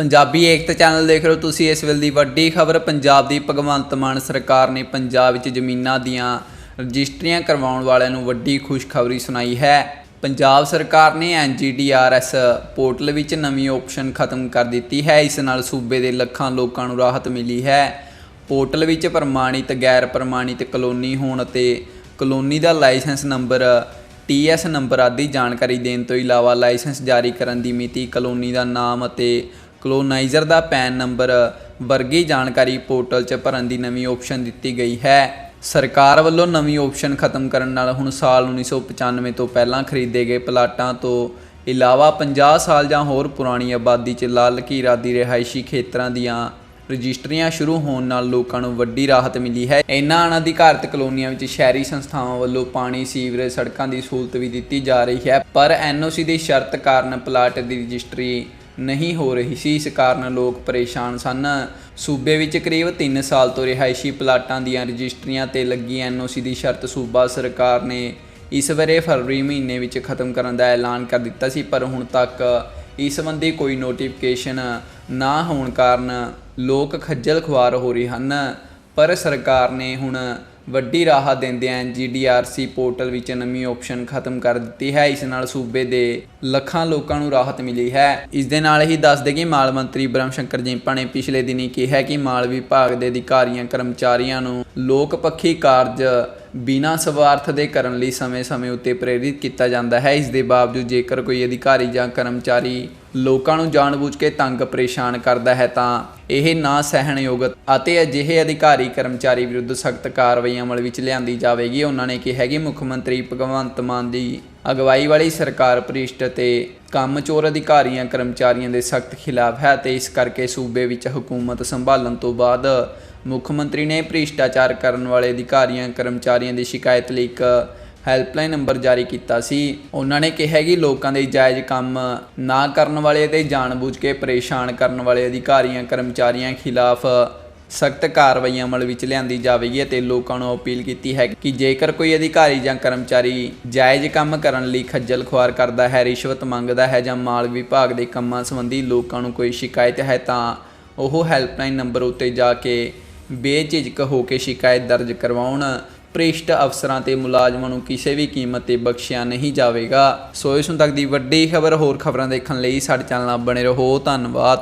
ਪੰਜਾਬੀ ਏਕਤਾ channel ਦੇਖ ਰਹੇ ਹੋ ਤੁਸੀਂ ਇਸ ਵੇਲੇ ਦੀ ਵੱਡੀ ਖਬਰ। ਪੰਜਾਬ ਦੀ ਭਗਵੰਤ ਮਾਨ ਸਰਕਾਰ ਨੇ ਪੰਜਾਬ ਵਿੱਚ ਜ਼ਮੀਨਾਂ ਦੀਆਂ ਰਜਿਸਟਰੀਆਂ ਕਰਵਾਉਣ ਵਾਲਿਆਂ ਨੂੰ ਵੱਡੀ ਖੁਸ਼ਖਬਰੀ ਸੁਣਾਈ ਹੈ। ਪੰਜਾਬ ਸਰਕਾਰ ਨੇ ਐਨਜੀਡੀਆਰਐਸ ਪੋਰਟਲ ਵਿੱਚ ਨਵੀਂ ਆਪਸ਼ਨ ਖਤਮ ਕਰ ਦਿੱਤੀ ਹੈ। ਇਸ ਨਾਲ ਸੂਬੇ ਦੇ ਲੱਖਾਂ ਲੋਕਾਂ ਨੂੰ ਰਾਹਤ ਮਿਲੀ ਹੈ। ਪੋਰਟਲ ਵਿੱਚ ਪ੍ਰਮਾਣਿਤ ਗੈਰ ਪ੍ਰਮਾਣਿਤ ਕਲੋਨੀ ਹੋਣ ਅਤੇ ਕਲੋਨੀ ਦਾ ਲਾਇਸੈਂਸ ਨੰਬਰ ਟੀਐਸ ਨੰਬਰ ਆਦਿ ਜਾਣਕਾਰੀ ਦੇਣ ਤੋਂ ਇਲਾਵਾ ਲਾਇਸੈਂਸ ਜਾਰੀ ਕਰਨ ਦੀ ਮਿਤੀ, ਕਲੋਨੀ ਦਾ ਨਾਮ ਅਤੇ ਕਲੋਨਾਈਜ਼ਰ ਦਾ ਪੈਨ ਨੰਬਰ ਵਰਗੀ ਜਾਣਕਾਰੀ ਪੋਰਟਲ 'ਚ ਭਰਨ ਦੀ ਨਵੀਂ ਆਪਸ਼ਨ ਦਿੱਤੀ ਗਈ ਹੈ। ਸਰਕਾਰ ਵੱਲੋਂ ਨਵੀਂ ਆਪਸ਼ਨ ਖਤਮ ਕਰਨ ਨਾਲ ਹੁਣ ਸਾਲ 1995 ਤੋਂ ਪਹਿਲਾਂ ਖਰੀਦੇ ਗਏ ਪਲਾਟਾਂ ਤੋਂ ਇਲਾਵਾ 50 ਸਾਲ ਜਾਂ ਹੋਰ ਪੁਰਾਣੀ ਆਬਾਦੀ 'ਚ ਲਾਲ ਲਕੀਰਾਂ ਦੀ ਰਿਹਾਇਸ਼ੀ ਖੇਤਰਾਂ ਦੀਆਂ ਰਜਿਸਟਰੀਆਂ ਸ਼ੁਰੂ ਹੋਣ ਨਾਲ ਲੋਕਾਂ ਨੂੰ ਵੱਡੀ ਰਾਹਤ ਮਿਲੀ ਹੈ। ਇਨ੍ਹਾਂ ਅਣਅਧਿਕਾਰਤ ਕਲੋਨੀਆਂ ਵਿੱਚ ਸ਼ਹਿਰੀ ਸੰਸਥਾਵਾਂ ਵੱਲੋਂ ਪਾਣੀ, ਸੀਵਰੇਜ, ਸੜਕਾਂ ਦੀ ਸਹੂਲਤ ਵੀ ਦਿੱਤੀ ਜਾ ਰਹੀ ਹੈ। ਪਰ ਐਨਓਸੀ ਦੀ ਸ਼ਰਤ ਕਾਰਨ ਪਲਾਟ ਦੀ ਰਜਿਸਟਰੀ ਨਹੀਂ ਹੋ ਰਹੀ ਸੀ। ਇਸ ਕਾਰਨ ਲੋਕ ਪਰੇਸ਼ਾਨ ਸਨ। ਸੂਬੇ ਵਿੱਚ ਕਰੀਬ 3 ਸਾਲ ਤੋਂ ਰਿਹਾਇਸ਼ੀ ਪਲਾਟਾਂ ਦੀਆਂ ਰਜਿਸਟਰੀਆਂ ਤੇ ਲੱਗੀ ਐਨਓਸੀ ਦੀ ਸ਼ਰਤ ਸੂਬਾ ਸਰਕਾਰ ਨੇ ਇਸ ਵਰੇ ਫਰਵਰੀ ਮਹੀਨੇ ਵਿੱਚ ਖਤਮ ਕਰਨ ਦਾ ਐਲਾਨ ਕਰ ਦਿੱਤਾ ਸੀ, ਪਰ ਹੁਣ ਤੱਕ ਇਸ ਸੰਬੰਧੀ ਕੋਈ ਨੋਟੀਫਿਕੇਸ਼ਨ ਨਾ ਹੋਣ ਕਾਰਨ ਲੋਕ ਖੱਜਲ ਖੁਆਰ ਹੋ ਰਹੇ ਹਨ। ਪਰ ਸਰਕਾਰ ਨੇ ਹੁਣ ਵੱਡੀ ਰਾਹਤ ਦਿੰਦਿਆਂ ਐਨਜੀਡੀਆਰਸੀ ਪੋਰਟਲ ਵਿੱਚ ਨਵੀਂ ਆਪਸ਼ਨ ਖਤਮ ਕਰ ਦਿੱਤੀ ਹੈ। ਇਸ ਨਾਲ ਸੂਬੇ ਦੇ ਲੱਖਾਂ ਲੋਕਾਂ ਨੂੰ ਰਾਹਤ ਮਿਲੀ ਹੈ। ਇਸ ਦੇ ਨਾਲ ਹੀ ਦੱਸਦੇ ਕਿ ਮਾਲ ਮੰਤਰੀ ਬ੍ਰਹਮ ਸ਼ੰਕਰ ਜਿੰਪਾ ਨੇ ਪਿਛਲੇ ਦਿਨੀ ਕਿਹਾ ਕਿ ਮਾਲ ਵਿਭਾਗ ਦੇ ਅਧਿਕਾਰੀਆਂ, ਕਰਮਚਾਰੀਆਂ ਨੂੰ ਲੋਕ ਪੱਖੀ ਕਾਰਜ ਬਿਨਾਂ ਸਵਾਰਥ ਦੇ ਕਰਨ ਲਈ ਸਮੇਂ-ਸਮੇਂ ਉੱਤੇ ਪ੍ਰੇਰਿਤ ਕੀਤਾ ਜਾਂਦਾ ਹੈ। ਇਸ ਦੇ ਬਾਵਜੂਦ ਜੇਕਰ ਕੋਈ ਅਧਿਕਾਰੀ ਜਾਂ ਕਰਮਚਾਰੀ ਲੋਕਾਂ ਨੂੰ ਜਾਣਬੁੱਝ ਕੇ ਤੰਗ ਪਰੇਸ਼ਾਨ ਕਰਦਾ ਹੈ, ਤਾਂ ਇਹ ਨਾ ਸਹਿਣਯੋਗ ਅਤੇ ਅਜਿਹੇ ਅਧਿਕਾਰੀ ਕਰਮਚਾਰੀ ਵਿਰੁੱਧ ਸਖਤ ਕਾਰਵਾਈ ਅਮਲ ਵਿੱਚ ਲਿਆਂਦੀ ਜਾਵੇਗੀ। ਉਹਨਾਂ ਨੇ ਕਿਹਾ ਕਿ ਮੁੱਖ ਮੰਤਰੀ ਭਗਵੰਤ ਮਾਨ ਦੀ ਅਗਵਾਈ ਵਾਲੀ ਸਰਕਾਰ ਭ੍ਰਿਸ਼ਟ ਤੇ ਕੰਮਚੋਰ ਅਧਿਕਾਰੀਆਂ, ਕਰਮਚਾਰੀਆਂ ਦੇ ਸਖਤ ਖਿਲਾਫ ਹੈ ਤੇ ਇਸ ਕਰਕੇ ਸੂਬੇ ਵਿੱਚ ਹਕੂਮਤ ਸੰਭਾਲਣ ਤੋਂ ਬਾਅਦ ਮੁੱਖ ਮੰਤਰੀ ਨੇ ਭ੍ਰਿਸ਼ਟਾਚਾਰ ਕਰਨ ਵਾਲੇ ਅਧਿਕਾਰੀਆਂ, ਕਰਮਚਾਰੀਆਂ ਦੀ ਸ਼ਿਕਾਇਤ ਲਈ ਇੱਕ ਹੈਲਪਲਾਈਨ ਨੰਬਰ ਜਾਰੀ ਕੀਤਾ ਸੀ। ਉਹਨਾਂ ਨੇ ਕਿਹਾ ਕਿ ਲੋਕਾਂ ਦੇ ਜਾਇਜ਼ ਕੰਮ ਨਾ ਕਰਨ ਵਾਲੇ ਤੇ ਜਾਣਬੁੱਝ ਕੇ ਪਰੇਸ਼ਾਨ ਕਰਨ ਵਾਲੇ ਅਧਿਕਾਰੀਆਂ, ਕਰਮਚਾਰੀਆਂ ਖਿਲਾਫ ਸਖਤ ਕਾਰਵਾਈ ਅਮਲ ਵਿੱਚ ਲਿਆਂਦੀ ਜਾਵੇਗੀ ਅਤੇ ਲੋਕਾਂ ਨੂੰ ਅਪੀਲ ਕੀਤੀ ਹੈ ਕਿ ਜੇਕਰ ਕੋਈ ਅਧਿਕਾਰੀ ਜਾਂ ਕਰਮਚਾਰੀ ਜਾਇਜ਼ ਕੰਮ ਕਰਨ ਲਈ ਖੱਜਲ ਖੁਆਰ ਕਰਦਾ ਹੈ, ਰਿਸ਼ਵਤ ਮੰਗਦਾ ਹੈ ਜਾਂ ਮਾਲ ਵਿਭਾਗ ਦੇ ਕੰਮਾਂ ਸੰਬੰਧੀ ਲੋਕਾਂ ਨੂੰ ਕੋਈ ਸ਼ਿਕਾਇਤ ਹੈ ਤਾਂ ਉਹ ਹੈਲਪਲਾਈਨ ਨੰਬਰ ਉੱਤੇ ਜਾ ਕੇ ਬੇਝਿਜਕ ਹੋ ਕੇ ਸ਼ਿਕਾਇਤ ਦਰਜ ਕਰਵਾਉਣ, ਭ੍ਰਿਸ਼ਟ ਅਫਸਰਾਂ ਤੇ ਮੁਲਾਜ਼ਮਾਂ ਨੂੰ ਕਿਸੇ ਵੀ ਕੀਮਤ ਤੇ ਬਖਸ਼ਿਆ ਨਹੀਂ ਜਾਵੇਗਾ। ਸੋ ਇਸ ਹੁਣ ਤੱਕ ਦੀ ਵੱਡੀ ਖਬਰ, ਹੋਰ ਖਬਰਾਂ ਦੇਖਣ ਲਈ ਸਾਡੇ ਚੈਨਲ ਨਾਲ ਬਣੇ ਰਹੋ। ਧੰਨਵਾਦ।